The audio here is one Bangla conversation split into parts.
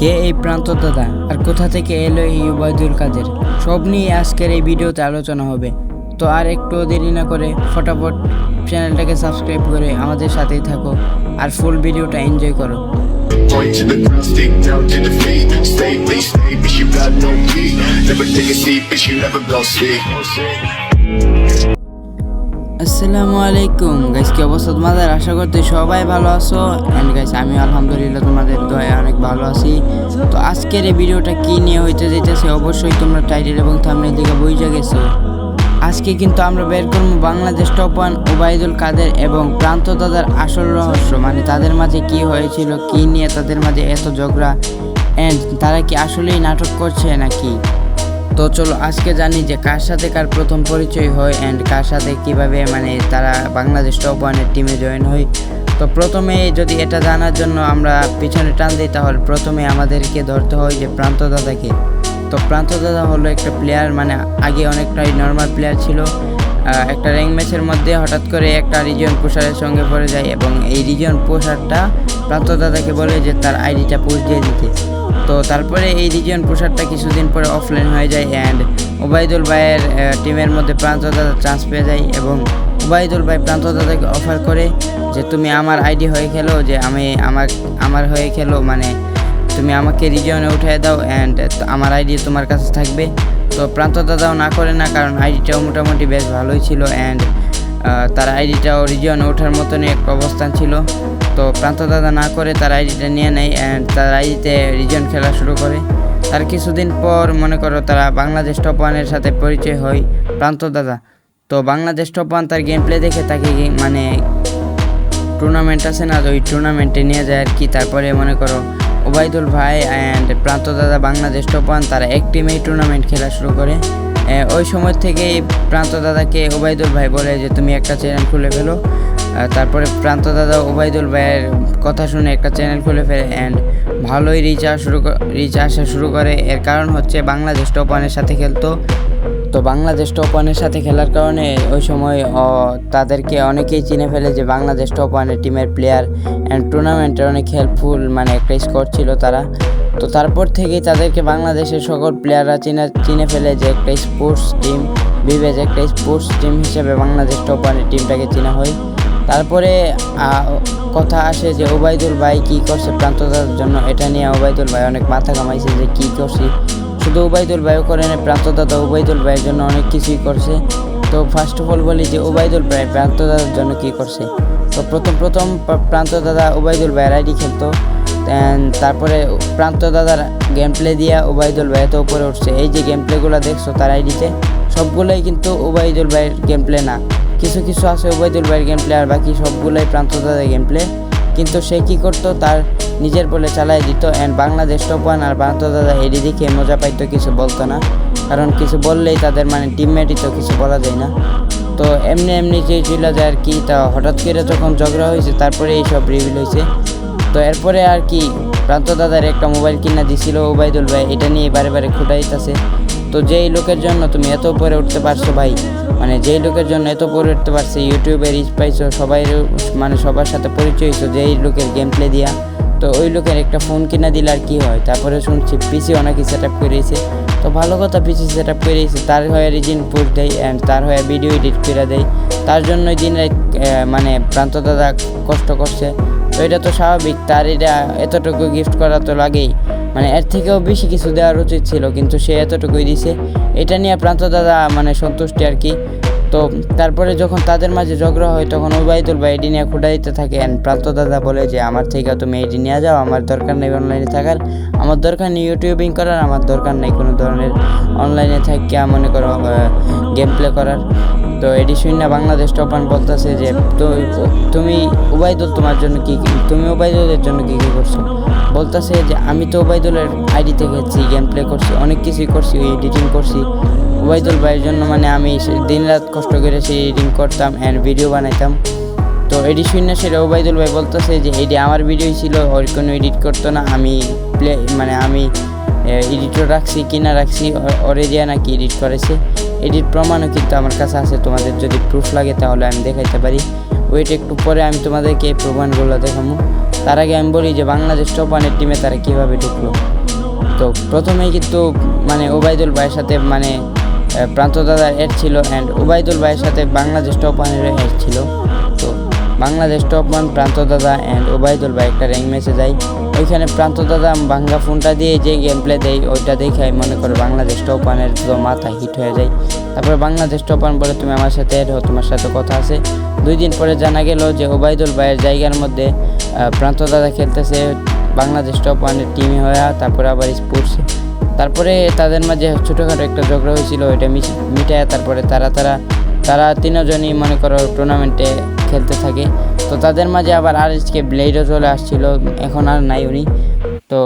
কে এই প্রান্ত দাদা? আর কোথা থেকে এলো এই উবায়দুল কাদের? সব নিয়ে আজকের এই ভিডিওতে আলোচনা হবে। তো আর একটু দেরি না করে ফটাফট চ্যানেলটাকে সাবস্ক্রাইব করে আমাদের সাথেই থাকো আর ফুল ভিডিওটা এনজয় করো. আসসালামু আলাইকুম। গাইস কি অবস্থা তোমাদের? আশা করতে সবাই ভালো আছো। অ্যান্ড গাইস আমি আলহামদুলিল্লাহ তোমাদের দয়া অনেক ভালো আছি। তো আজকের এই ভিডিওটা কি নিয়ে হইতে যেতেছে অবশ্যই তোমরা টাইটেল এবং থাম্বনেল দিকে বুঝে গেছো। আজকে কিন্তু আমরা বের করব বাংলাদেশ টপ ওয়ান ওবায়দুল কাদের এবং প্রান্ত দাদার আসল রহস্য মানে তাদের মাঝে কি হয়েছিল, কি নিয়ে তাদের মাঝে এত ঝগড়া অ্যান্ড তারা কি আসলেই নাটক করছে নাকি? তো চলো আজকে জানি যে কার সাথে কার প্রথম পরিচয় হয় অ্যান্ড কার সাথে কীভাবে মানে তারা বাংলাদেশ টপ ওয়ানের টিমে জয়েন হয়। তো প্রথমে যদি এটা জানার জন্য আমরা পিছনে টান দিই, তাহলে প্রথমে আমাদেরকে ধরতে হয় যে প্রান্ত দাদাকে। তো প্রান্ত দাদা হলো একটা প্লেয়ার মানে আগে অনেকটাই নর্মাল প্লেয়ার ছিল। একটা র্যাঙ্ক ম্যাচের মধ্যে হঠাৎ করে একটা রিজন পোষারের সঙ্গে পড়ে যায় এবং এই রিজন পোষারটা প্রান্ত দাদাকে বলে যে তার আইডিটা পোস্ট দিয়ে দিতে। তো তারপরে এই রিজিয়ন পোশাকটা কিছুদিন পরে অফলাইন হয়ে যায় অ্যান্ড ওবায়দুল ভাইয়ের টিমের মধ্যে প্রান্ত দাদা চান্স পেয়ে যায় এবং ওবায়দুল ভাই প্রান্ত দাদাকে অফার করে যে তুমি আমার আইডি হয়ে খেলো, যে আমি আমার আমার হয়ে খেলো মানে তুমি আমাকে রিজিয়নে উঠিয়ে দাও অ্যান্ড আমার আইডি তোমার কাছে থাকবে। তো প্রান্ত দাদাও না করে না, কারণ আইডিটাও মোটামুটি বেশ ভালোই ছিল অ্যান্ড তার আইডিটাও রিজিয়নে ওঠার মতনই একটা অবস্থান ছিল। তো প্রান্ত দাদা না করে তার আইডিটা নিয়ে নেয় অ্যান্ড তার আইডিতে রিজন খেলা শুরু করে। তার কিছুদিন পর মনে করো তারা বাংলাদেশ টপ ওয়ানের সাথে পরিচয় হয় প্রান্ত দাদা তো বাংলাদেশ টপ ওয়ান তার গেম প্লে দেখে তাকে মানে টুর্নামেন্ট আছে না ওই টুর্নামেন্টে নিয়ে যায় আর কি। তারপরে মনে করো ওবায়দুল ভাই অ্যান্ড প্রান্ত দাদা বাংলাদেশ টপ ওয়ান তারা এক টিমেই টুর্নামেন্ট খেলা শুরু করে। ওই সময় থেকেই প্রান্ত দাদাকে ওবায়দুল ভাই বলে যে, তুমি একটা চ্যানেল খুলে ফেলো। তারপরে প্রান্ত দাদা ওবায়দুল ভাইয়ের কথা শুনে একটা চ্যানেল খুলে ফেলে অ্যান্ড ভালোই রিচ শুরু রিচ আসা শুরু করে। এর কারণ হচ্ছে বাংলাদেশ টপ ওয়ানের সাথে খেলতো। তো বাংলাদেশ টপ ওয়ানের সাথে খেলার কারণে ওই সময় তাদেরকে অনেকেই চিনে ফেলে যে, বাংলাদেশ টপ ওয়ানের টিমের প্লেয়ার অ্যান্ড টুর্নামেন্টের অনেক হেল্পফুল মানে একটা স্কোর ছিল তারা। তো তারপর থেকেই তাদেরকে বাংলাদেশের সকল প্লেয়াররা চিনে চিনে ফেলে যে একটা স্পোর্টস টিম বিবেজ একটা স্পোর্টস টিম হিসেবে বাংলাদেশ টপ ওয়ানের টিমটাকে চেনা হয়। তারপরে কথা আসে যে ওবায়দুল ভাই কী করছে প্রান্তদার জন্য। এটা নিয়ে ওবায়দুল ভাই অনেক মাথা কামাইছে যে কী করছি। শুধু ওবায়দুল ভাইও করে না, প্রান্তদাদা ওবায়দুল ভাইয়ের জন্য অনেক কিছুই করছে। তো ফার্স্ট অফ অল বলি যে ওবায়দুল ভাই প্রান্তদাদার জন্য কী করছে? তো প্রথম প্রথম প্রান্ত দাদা ওবায়দুল ভাইয়ের আইডি খেলতো। তারপরে প্রান্ত দাদার গেম প্লে দিয়ে ওবায়দুল ভাই এত উপরে উঠছে। এই যে গেম প্লেগুলো দেখছ তার আইডিতে সবগুলোই কিন্তু ওবায়দুল ভাইয়ের গেম প্লে না। কিছু কিছু আছে ওবায়দুল ভাইয়ের গেম প্লে আর বাকি সবগুলোই প্রান্ত দাদার গেম প্লে কিন্তু সে কী করতো, তার নিজের বলে চালাই দিত। অ্যান্ড বাংলাদেশ টপ ওয়ান আর প্রান্ত দাদা এডি দেখে মজা পাইতো কিছু বলতো না। কারণ কিছু বললেই তাদের মানে টিমমেটই তো কিছু বলা যায় না। তো এমনি এমনি যে চলে যায় আর কি, তা হঠাৎ করে যখন ঝগড়া হয়েছে, তারপরে এইসব রিভিল হয়েছে। তো এরপরে আর কি, প্রান্ত দাদার একটা মোবাইল কিনা দিছিল ওবায়দুল ভাই, এটা নিয়ে বারে বারে খুঁটাইতেছে। তো যেই লোকের জন্য তুমি এত উপরে উঠতে পারছ ভাই মানে যেই লোকের জন্য এত উপরে উঠতে পারছে ইউটিউবে রিচ পাইছো, সবাই মানে সবার সাথে পরিচয় হয়েছো যেই লোকের গেম প্লে দিয়া। তো ওই লোকের একটা ফোন কিনা দিলে আর কি হয়, তারপরে শুনছি পিসি অনেকে সেট আপ করেছে তো ভালো কথা পিসি সেট আপ করেছে তার হয়ে রিজিন পোস্ট দেয় অ্যান্ড তার হয়ে ভিডিও এডিট করে দেয় তার জন্যই দিন মানে প্রান্ত দাদা কষ্ট করছে। তো এটা তো স্বাভাবিক, তার এটা এতটুকু গিফট করা তো লাগেই। মানে এর থেকেও বেশি কিছু দেওয়ার উচিত ছিল, কিন্তু সে এতটুকুই দিছে। এটা নিয়ে প্রান্ত দাদা মানে সন্তুষ্টি আর কি। তো তারপরে যখন তাদের মাঝে ঝগড়া হয়, তখন ওবায়দুল ভাই এডি নিয়ে দিতে থাকে। অ্যান্ড প্রান্ত দাদা বলে যে, আমার থেকে তুমি এডি নিয়ে যাও, আমার দরকার নেই অনলাইনে থাকার। আমার দরকার নেই ইউটিউবিং করার, আমার দরকার নেই কোনো ধরনের অনলাইনে থাকিয়া মনে করো গেম প্লে করার। তো এডি শূন্য বাংলাদেশ টপান বলতেছে যে তুমি ওবায়দুল তোমার জন্য কী কি- তুমি ওবায়দুলের জন্য কী কী করছ? বলতেছে যে, আমি তো ওবায়দুলের আইডি থেকে গেম প্লে করছি, অনেক কিছুই করছি এডিটিং করছি। ওবায়দুল ভাইয়ের জন্য মানে আমি দিন রাত কষ্ট করে সেই এডিটিং করতাম অ্যান্ড ভিডিও বানাইতাম। তো এডি শূন্য সেটা ওবায়দুল ভাই বলতেছে যে, এডি আমার ভিডিওই ছিল, ওর কোনো এডিট করতো না, আমি প্লে মানে আমি এডিটর রাখছি, কিনা রাখছি ওরে দিয়া নাকি এডিট করেছে। এডিট প্রমাণও কিন্তু আমার কাছে আছে, তোমাদের যদি প্রুফ লাগে তাহলে আমি দেখাইতে পারি। ওইটা একটু পরে আমি তোমাদেরকে এই প্রমাণগুলো দেখাবো তার আগে আমি বলি যে, বাংলাদেশ টপ ওয়ানের টিমে তারা কীভাবে ঢুকলো? তো প্রথমেই কিন্তু মানে ওবায়দুল ভাইয়ের সাথে মানে প্রান্ত দাদার এড ছিল অ্যান্ড ওবায়দুল ভাইয়ের সাথে বাংলাদেশ টপ ওয়ানের এড ছিল। তো বাংলাদেশ টপ ওয়ান প্রান্ত দাদা অ্যান্ড ওবায়দুল ভাই একটা র্যাঙ্ক ম্যাচে যায়। ওইখানে প্রান্ত দাদা ভাঙ্গা ফোনটা দিয়ে যে গেম প্লে দেয়, ওইটা দেখে আমি মনে করো বাংলাদেশ টপ ওয়ানের তো মাথা হিট হয়ে যায়। তারপরে বাংলাদেশ টপ ওয়ান বলে তুমি আমার সাথে এড হো তোমার সাথে কথা আছে। দুই দিন পরে জানা গেল যে ওবায়দুল ভাইয়ের জায়গার মধ্যে প্রান্ত দাদা খেলতেছে বাংলাদেশ টপ ওয়ানের টিমে হয়ে, তারপরে আবার স্পোর্টস তারপরে তাদের মাঝে ছোটোখাটো একটা ঝগড়া হয়েছিল, ওইটা মিটায় তারপরে তারা তারা তারা তিনজনই মনে করো টুর্নামেন্টে খেলতে থাকে। তো তাদের মাঝে আবার আর এসকে ব্লেডও চলে আসছিল, এখন আর নাই উনি। তো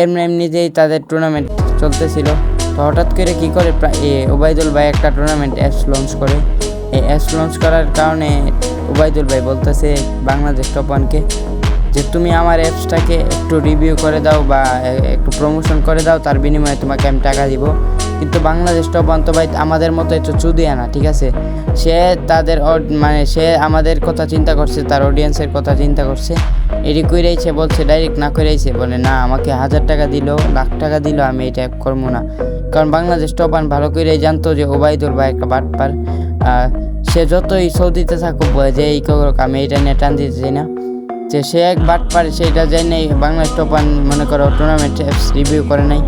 এর এমনিতেই তাদের টুর্নামেন্ট চলতেছিল। তো হঠাৎ করে কী করে ওবায়দুল ভাই একটা টুর্নামেন্ট অ্যাপস লঞ্চ করে। এই অ্যাপস লঞ্চ করার কারণে ওবায়দুল ভাই বলতেছে বাংলাদেশ টপ ওয়ানকে যে তুমি আমার অ্যাপসটাকে একটু রিভিউ করে দাও বা একটু প্রমোশন করে দাও, তার বিনিময়ে তোমাকে আমি টাকা দিব। কিন্তু বাংলাদেশ টপ ভাই আমাদের মতো একটু চুদিয়া না, ঠিক আছে? সে তাদের মানে সে আমাদের কথা চিন্তা করছে, তার অডিয়েন্সের কথা চিন্তা করছে। এটি কইরাইছে, বলছে ডাইরেক্ট না কইরাইছে। বলে, না, আমাকে হাজার টাকা দিল, লাখ টাকা দিল, আমি এটা করব না। কারণ বাংলাদেশ টপ ওয়ান ভালো করেই জানতো যে ওবায়দুল ভাই একটা বাটপার সে যতই সৌদিতে থাকুক যে এই করুক, আমি এটা নিয়ে টান দিতে চাই না। যে সে এক বাট পারে, সেটা যায় নাই। বাংলাদেশ টপ ওয়ান মনে করো টুর্নামেন্ট রিভিউ করে নাই।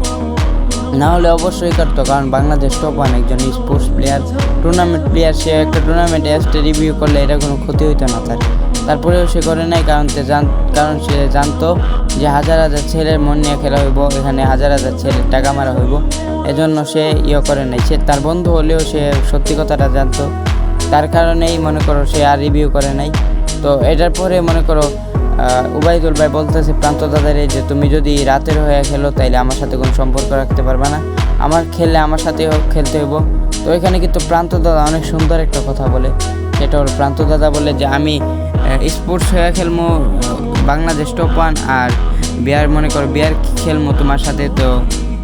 না হলে অবশ্যই করতো, কারণ বাংলাদেশ টপ ওয়ান একজন স্পোর্টস প্লেয়ার টুর্নামেন্ট প্লেয়ার সে একটা টুর্নামেন্ট অ্যাপসটা রিভিউ করলে এটা কোনো ক্ষতি হইতো না তার। তারপরেও সে করে নাই, কারণ সে জান, কারণ সে জানতো যে হাজার হাজার ছেলের মন নিয়ে খেলা হইব, এখানে হাজার হাজার ছেলের টাকা মারা হইব। এজন্য সে ইয়ে করে নাই। সে তার বন্ধু হলেও সে সত্যি কথাটা জানতো। তার কারণেই মনে করো সে আর রিভিউ করে নাই। তো এটার পরে মনে করো উবাইদুল ভাই বলতেছে প্রান্ত দাদারে যে, তুমি যদি রাতের হয়ে খেলো, তাইলে আমার সাথে কোনো সম্পর্ক রাখতে পারবে না। আমার খেললে আমার সাথে খেলতে হইব। তো এখানে কিন্তু প্রান্ত দাদা অনেক সুন্দর একটা কথা বলে। সেটা হলো প্রান্ত দাদা বলে যে, আমি স্পোর্টস হয়ে খেলব বাংলাদেশ টপ ওয়ান আর বিয়ার, মনে করো, বিয়ার খেলব তোমার সাথে। তো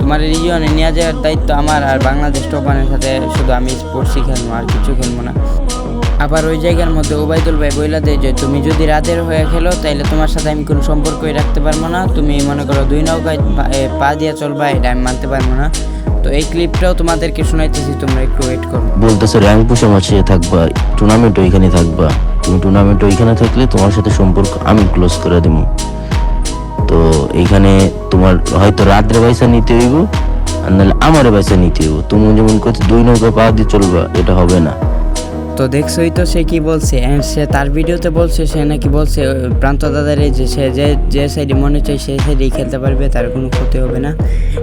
তোমার রিজিয়নে নিয়ে যাওয়ার দায়িত্ব আমার, আর বাংলাদেশ টপ ওয়ানের সাথে শুধু আমি স্পোর্টসই খেলব আর কিছু খেলব না। আবার ওই জায়গার মধ্যে ওবায়দুল ভাই বইলা দেয় যে, তুমি যদি রাতের হয়ে খেলো, তাইলে তোমার সাথে আমি কোনো সম্পর্কই রাখতে পারব না। তুমি মনে করো দুই নৌকায় পা দিয়ে চলবা, এটা আমি মানতে পারব না। তো এই ক্লিপটাও তোমাদেরকে শোনাইতেছি, তোমরা একটু ওয়েট করো। বলতেছে, র্যাঙ্ক পুষে মাসে থাকবা টুর্নামেন্ট ওইখানে থাকবা। তুমি টুর্নামেন্ট ওইখানে থাকলে তোমার সাথে সম্পর্ক আমি ক্লোজ করে দেবো তো এইখানে তোমার হয়তো রাত্রে পয়সা নিতে হইব, আর নাহলে আমারে পয়সা নিতে হইব। তুমি যেমন করছ দুই নৌকা পা দিয়ে চলবা, এটা হবে না। তো দেখছোই তো সে কি বলছে। অ্যান্ড সে তার ভিডিওতে বলছে, সে নাকি বলছে প্রান্ত দাদারে যে সে যে যে সাইডে মনে চাই সেই সাইডেই খেলতে পারবে, তার কোনো ক্ষতি হবে না।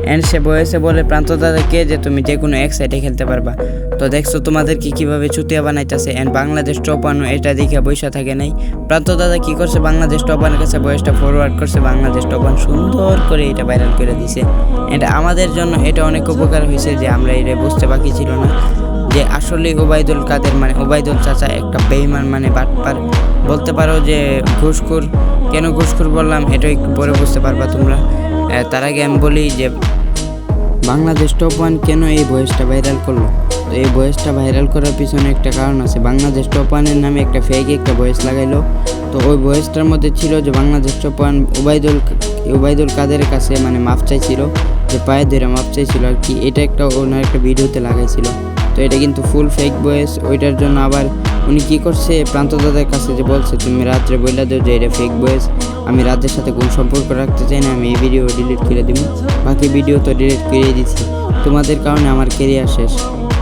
অ্যান্ড সে বয়সে বলে, প্রান্ত দাদাকে যে তুমি যে কোনো এক সাইডে খেলতে পারবা? তো দেখছ তোমাদেরকে কীভাবে চুতিয়া বানাইতেছে। অ্যান্ড বাংলাদেশ টপানো এটা দেখে বৈশা থাকে নাই। প্রান্ত দাদা কি করছে? বাংলাদেশ টপানের কাছে বয়সটা ফরওয়ার্ড করছে। বাংলাদেশ টপান সুন্দর করে এটা ভাইরাল করে দিছে। অ্যান্ড আমাদের জন্য এটা অনেক উপকার হয়েছে যে আমরা এটা বুঝতে বাকি ছিল না। যে আসলে ওবায়দুল কাদের মানে ওবায়দুল চাচা একটা বেইমান মানে বাটপার বলতে পারো যে ঘুষখোর। কেন ঘুষখোর বললাম? এটা একটু পরে বুঝতে পারবা তোমরা। তার আগে আমি বলি যে বাংলাদেশ টপ ওয়ান কেন এই ভয়েসটা ভাইরাল করল? তো এই ভয়েসটা ভাইরাল করার পিছনে একটা কারণ আছে। বাংলাদেশ টপ ওয়ানের নামে একটা ফেক একটা ভয়েস লাগাইলো। তো ওই ভয়েসটার মধ্যে ছিল যে বাংলাদেশ টপ ওয়ান ওবায়দুল ওবায়দুল কাদের কাছে মানে মাপ চাইছিল, যে পায়ে ধরে মাপ চাইছিল আর কি। এটা একটা ওনার একটা ভিডিওতে লাগাইছিল। তো এটা কিন্তু ফুল ফেক বয়েস ওইটার জন্য আবার উনি কি করছে? প্রান্ত দাদার কাছে যে বলছে, তুমি রাত্রে বইলা দেও যে এটা ফেক বয়েস আমি রাতের সাথে কোন সম্পর্ক রাখতে চাই না, আমি এই ভিডিও ডিলিট করে দিব। বাকি ভিডিও তো ডিলিট করে দিচ্ছি তোমাদের কারণে আমার কেরিয়ার শেষ।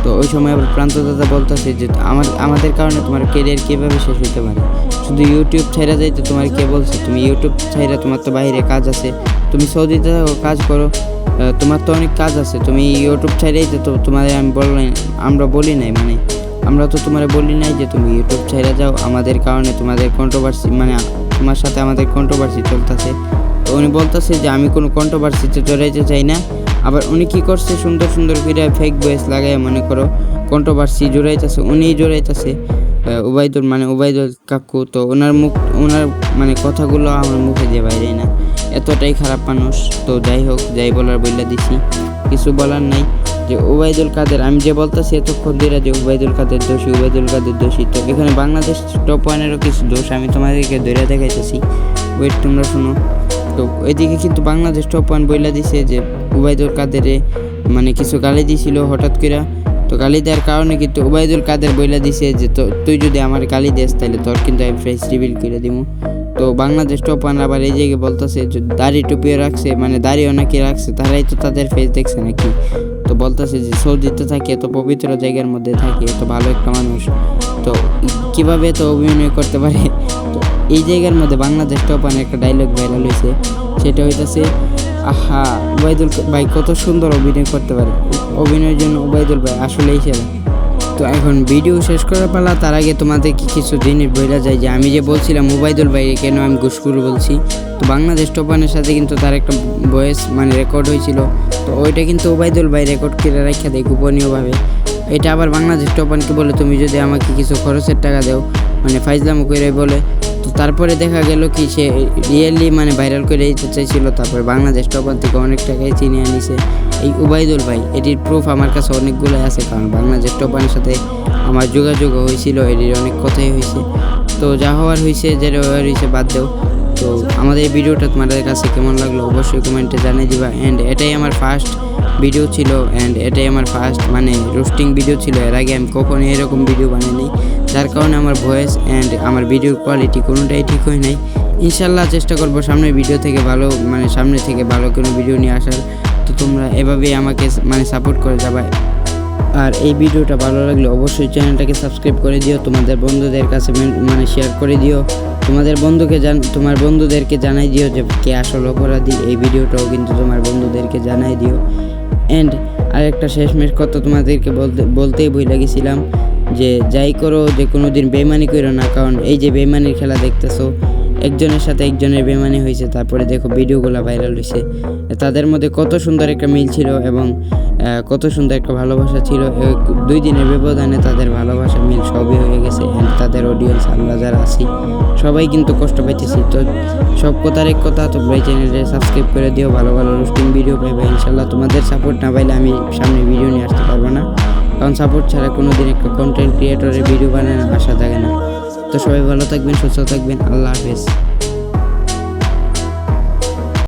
তো ওই সময় আবার প্রান্ত দাদা বলতেছে যে, আমার, আমাদের কারণে তোমার কেরিয়ার কীভাবে শেষ হতে পারে? শুধু ইউটিউব ছাইরা যাইতে তোমার কে বলছে? তুমি ইউটিউব ছাইরা তোমার তো বাইরে কাজ আছে। তুমি সৌদিতে থাকো কাজ করো তোমার তো অনেক কাজ আছে। তুমি ইউটিউব যে তো তোমাদের আমি বললাই আমরা বলি নাই মানে আমরা তো তোমার বলি নাই যে তুমি ইউটিউব ছাইরা যাও। আমাদের কারণে তোমাদের কন্ট্রোভার্সি মানে তোমার সাথে আমাদের কন্ট্রোভার্সি চলতেছে। তো উনি বলতেছে যে আমি কোনো কন্ট্রোভার্সিতে জড়াইতে চাই না। আবার উনি কি করছে? সুন্দর সুন্দর করে ফেক বয়েস লাগাই মনে করো কন্ট্রোভার্সি জোড়াইতেছে, উনিই জোড়াইতেছে উবাইদুল মানে উবাইদুল কাকু। তো ওনার মুখ, ওনার মানে কথাগুলো আমার মুখে দিয়ে বাইরে না। এতটাই খারাপ মানুষ। তো যাই হোক, যাই বলার বইলা দিছি। কিছু বলার নাই। যে ওবায়দুল কাদের, আমি যে বলতেছি এতক্ষণ ধরে যে ওবায়দুল কাদের দোষী ওবায়দুল কাদের দোষী। তো এখানে বাংলাদেশ টপ ওয়ানেরও কিছু দোষ আমি তোমাদেরকে ধরে দেখাইতেছি। ওয়েট তোমরা শোনো। তো এদিকে কিন্তু বাংলাদেশ টপ ওয়ান বইলা দিছে যে ওবায়দুল কাদেরে মানে কিছু গালি দিছিল হঠাৎ করে তো গালি দেওয়ার কারণে কিন্তু ওবায়দুল কাদের বইলা দিছে যে তুই যদি আমার গালি দেস তাহলে তোর কিন্তু আমি ফ্রেশ রিভিল করে দিব তো বাংলাদেশ টপ ওয়ান আবার এই জায়গায় বলতেছে দাড়ি টুপিও রাখছে মানে দাড়ি অনেকে রাখছে, তারাই তো তাদের ফেস দেখছে নাকি? তো বলতেছে যে সৌদিতে থাকে, এত পবিত্র জায়গার মধ্যে থাকে, এত ভালো একটা মানুষ। তো কীভাবে তো অভিনয় করতে পারে? তো এই জায়গার মধ্যে বাংলাদেশ টপ ওয়ান একটা ডায়লগ ভাইরাল হয়েছে, সেটা হইতাছে, আহা, ওবায়দুল ভাই কত সুন্দর অভিনয় করতে পারে। অভিনয়ের জন্য ওবায়দুল ভাই আসলেই সেরা। তো এখন ভিডিও শেষ করার পালা, তার আগে তোমাদের কি কিছু জিনিস বোঝা যায়? যে আমি যে বলছিলাম মোবাইদুল ভাই কেন আমি গুসকুরু বলছি? তো বাংলাদেশ টপানের সাথে কিন্তু তার একটা ভয়েস মানে রেকর্ড হয়েছিল। তো ওইটা কিন্তু ওবায়দুল ভাই রেকর্ড করে রাখা দেয় গোপনীয়ভাবে। এটা আবার বাংলাদেশ টপানকে বলে, তুমি যদি আমাকে কিছু খরচের টাকা দাও মানে ফাইজলামো করে বলে। তো তারপরে দেখা গেল কি সে রিয়েলি মানে ভাইরাল করে দিতে চাইছিল, তারপরে বাংলাদেশ টপার থেকে অনেক টাকায় চিনিয়ে আনিছে। এই উবাইদুল ভাই, এটির প্রুফ আমার কাছে অনেকগুলো আছে, কারণ বাংলাদেশ টপারের সাথে আমার যোগাযোগ হয়েছিল, এটির অনেক কথাই হয়েছে। তো যা হওয়ার হয়েছে যেটা হওয়ার হয়েছে বাদ দেও। তো আমাদের এই ভিডিওটা তোমাদের কাছে কেমন লাগল অবশ্যই কমেন্টে জানিয়ে দিবা। অ্যান্ড এটাই আমার ফার্স্ট ভিডিও ছিল অ্যান্ড এটাই আমার ফার্স্ট মানে রোস্টিং ভিডিও ছিল। এর আগে আমি কখনো এরকম ভিডিও বানাইনি। যার কারণে আমার ভয়েস অ্যান্ড আমার ভিডিওর কোয়ালিটি কোনোটাই ঠিক হয় নাই। ইনশাল্লাহ চেষ্টা করব সামনের ভিডিও থেকে ভালো মানে সামনে থেকে ভালো কোনো ভিডিও নিয়ে আসার। তো তোমরা এভাবেই আমাকে মানে সাপোর্ট করে যাবে। আর এই ভিডিওটা ভালো লাগলে অবশ্যই চ্যানেলটাকে সাবস্ক্রাইব করে দিও। তোমাদের বন্ধুদের কাছে মানে শেয়ার করে দিও। তোমাদের বন্ধুকে জান, তোমার বন্ধুদেরকে জানাই দিও যে কে আসল অপরাধী। এই ভিডিওটাও কিন্তু তোমার বন্ধুদেরকে জানাই দিও। অ্যান্ড আরেকটা শেষমেশ কথা তোমাদেরকে বলতে, বলতেই বই লাগেছিলাম যে যাই করো, যে কোনো দিন বেমানি করো না, কারণ এই যে বেমানির খেলা দেখতেছো, একজনের সাথে একজনের বেমানি হয়েছে তারপরে দেখো ভিডিওগুলো ভাইরাল হয়েছে তাদের মধ্যে কত সুন্দর একটা মিল ছিল এবং কত সুন্দর একটা ভালোবাসা ছিল। দুই দিনের ব্যবধানে তাদের ভালোবাসা মিল সবই হয়ে গেছে তাদের অডিয়েন্স আমরা যারা আছি, সবাই কিন্তু কষ্ট পাইতেছি। তো সব কথার এক কথা, তোমরা এই চ্যানেলে সাবস্ক্রাইব করে দিও, ভালো ভালো রোস্টিং ভিডিও পাইবে। ইনশাল্লাহ তোমাদের সাপোর্ট না পাইলে আমি সামনে ভিডিও নিয়ে আসতে পারব না। কারণ সাপোর্ট ছাড়া কোনো দিন একটা কন্টেন্ট ক্রিয়েটরের ভিডিও বানানোর আশা থাকে না। তো সবাই ভালো থাকবেন, সুস্থ থাকবেন, আল্লাহ হাফেজ।